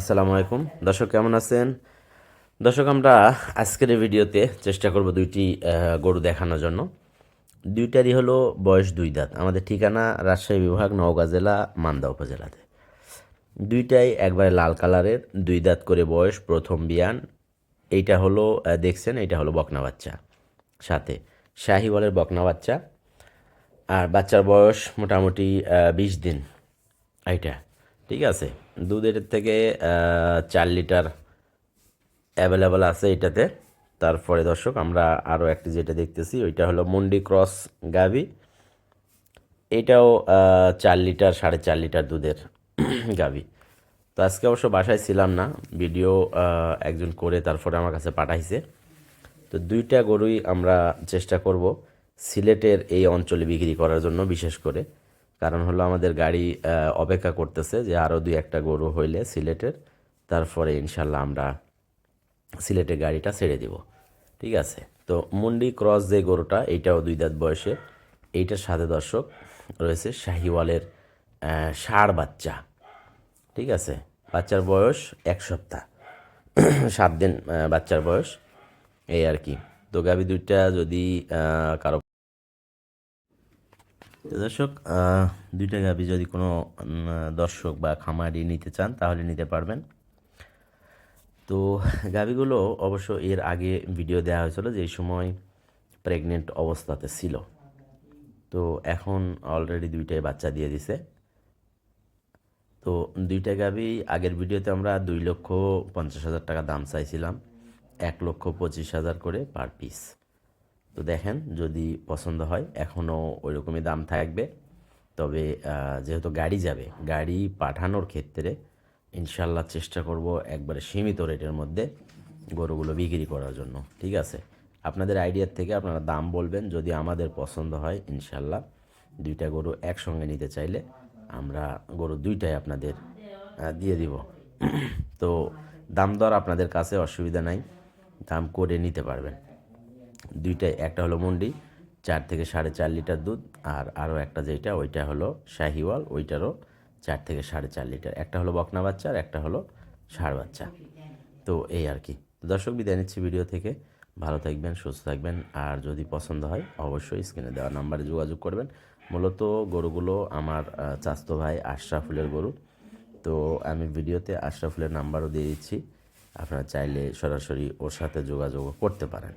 আসসালামু আলাইকুম। দর্শক, কেমন আছেন? দর্শক, আমরা আজকের ভিডিওতে চেষ্টা করব দুইটি গরু দেখানোর জন্য। দুইটারই হলো বয়স দুই দাঁত। আমাদের ঠিকানা রাজশাহী বিভাগ, নওগাঁ জেলা, মান্দা উপজেলাতে। দুইটাই একবারে লাল কালারের, দুই দাঁত করে বয়স, প্রথম বিয়ান। এইটা হলো দেখছেন, এইটা হলো বকনা বাচ্চা। সাথে শাহিওয়ালের বকনা বাচ্চা। আর বাচ্চার বয়স মোটামুটি বিশ দিন। এইটা। ঠিক আছে? দুধের থেকে চার লিটার অ্যাভেলেবল আছে এটাতে। তারপরে দর্শক, আমরা আরও একটি যেটা দেখতেছি, ওইটা হলো মুন্ডি ক্রস গাভি। এটাও চার লিটার, সাড়ে চার লিটার দুধের গাভি। তো আজকে অবশ্য বাসায় ছিলাম না, ভিডিও একজন করে তারপরে আমার কাছে পাঠাইছে। তো দুইটা গরুই আমরা চেষ্টা করব সিলেটের এই অঞ্চলে বিক্রি করার জন্য, বিশেষ করে। কারণ হলো আমাদের গাড়ি অপেক্ষা করতেছে যে আরও দুই একটা গরু হইলে সিলেটের। তারপরে ইনশাল্লাহ আমরা সিলেটের গাড়িটা ছেড়ে দিব। ঠিক আছে? তো মুন্ডি ক্রস যে গরুটা, এইটাও দুই দাঁত বয়সে। এইটার সাথে দর্শক রয়েছে শাহিওয়ালের ষাঁড় বাচ্চা। ঠিক আছে? বাচ্চার বয়স এক সপ্তাহ। সাত দিন বাচ্চার বয়স। এই আর কি। তো গাভি দুইটা যদি কারও দর্শক দুইটা গাভি যদি কোনো দর্শক বা খামারি নিতে চান, তাহলে নিতে পারবেন। তো গাভিগুলো অবশ্য এর আগে ভিডিও দেওয়া হয়েছিল যে সময় প্রেগনেন্ট অবস্থাতে ছিল। তো এখন অলরেডি দুইটাই বাচ্চা দিয়ে দিছে। তো দুইটা গাভি আগের ভিডিওতে আমরা দুই লক্ষ পঞ্চাশ হাজার টাকা দাম চাইছিলাম। এক লক্ষ পঁচিশ হাজার করে পার পিস তো দেখেন যদি পছন্দ হয়, এখনও ওই রকমই দাম থাকবে। তবে যেহেতু গাড়ি যাবে, গাড়ি পাঠানোর ক্ষেত্রে ইনশাল্লাহ চেষ্টা করব একবারে সীমিত রেটের মধ্যে গরুগুলো বিক্রি করার জন্য, ঠিক আছে? আপনাদের আইডিয়ার থেকে আপনারা দাম বলবেন, যদি আমাদের পছন্দ হয়, ইনশাল্লাহ দুইটা গরু একসঙ্গে নিতে চাইলে আমরা গরু দুইটাই আপনাদের দিয়ে দিব। তো দাম দর আপনাদের কাছে অসুবিধা নাই, দাম করে নিতে পারবেন। দুইটাই, একটা হলো মুন্ডি, চার থেকে সাড়ে চার লিটার দুধ, আর আরও একটা যেটা ওইটা হলো শাহিওয়াল, ওইটারও চার থেকে সাড়ে চার লিটার। একটা হলো বকনা বাচ্চা আর একটা হলো ষাঁড় বাচ্চা। তো এই আর কি। দর্শক, বিদায় নিচ্ছি ভিডিও থেকে। ভালো থাকবেন, সুস্থ থাকবেন, আর যদি পছন্দ হয়, অবশ্যই স্ক্রিনে দেওয়া নাম্বারে যোগাযোগ করবেন। মূলত গরুগুলো আমার চাস্তো ভাই আশরাফুলের গরু। তো আমি ভিডিওতে আশরাফুলের নাম্বারও দিয়ে দিচ্ছি। আপনারা চাইলে সরাসরি ওর সাথে যোগাযোগ করতে পারেন।